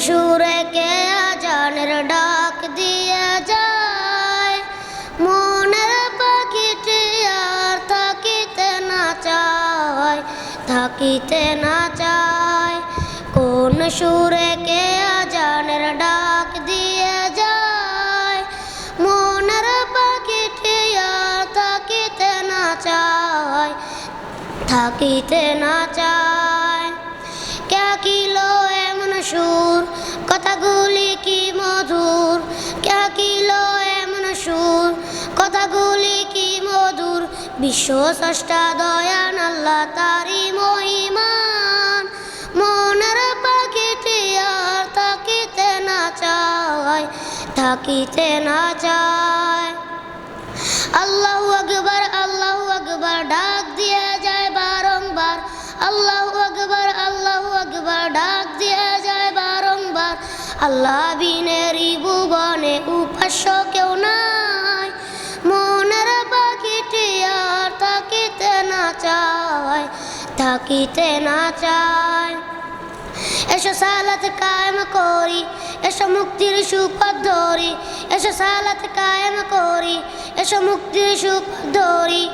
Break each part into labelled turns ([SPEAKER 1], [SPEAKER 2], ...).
[SPEAKER 1] সুরে কে আজানের ডাক দিয়ে যায়? মনের পাখিটি আর থাকিতে না চায়, থাকিতে না চায়। কোন সুরে কে আজানের ডাক দিয়ে যায়? মনের পাখিটি আর থাকিতে না চায়, থাকিতে না চায়। কে কিলো কথাগুলি কি মধুর? বিশ্ব স্রষ্টা দয়ান আল্লাহ তারি মহিমান। মনের পাখিটি আর থাকিতে না চায়, থাকিতে না চায়। আল্লাহু আকবার আল্লাহু আকবার, ডাক দিয়ে যায় বারংবার। আল্লাহ আকবার আল্লাহ আকবার, ডাক দিয়ে যায় বারংবার। আল্লাহ বিনেরি ভুবনে উপাস্য থাকিতে না চায়। এসো সালাত কায়েম করি, এসো মুক্তির সুপথ ধরি, এসো সালাত কায়েম করি, এসো মুক্তির সুপথ ধরি।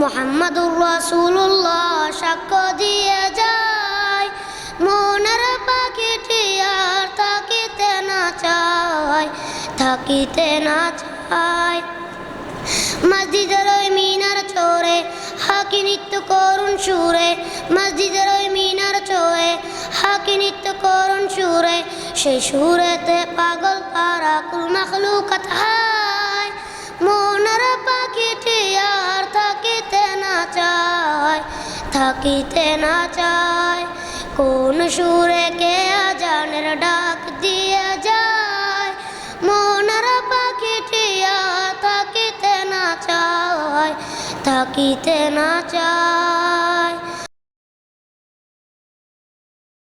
[SPEAKER 1] মোহাম্মদুর রাসূলুল্লাহ সাক্ষ্য দিয়ে যায়, মনের পাখিটি আর থাকিতে না চায়, থাকিতে না চায়। মসজিদের ওই মিনার চোরে হাকি নৃত্য করুন সুরে হাকি নৃত্য করুন সুরে। সেই সুরেতে পাগল পারা কুল মখলুকাত হায়। মনের পাখিটি আর থাকিতে না চায়, থাকিতে না চায়। কোন সুরে কে আজানের ডাক দিয়ে যায়? মনের পাখিটি আর থাকিতে না চায়, থাকিতে না চায়।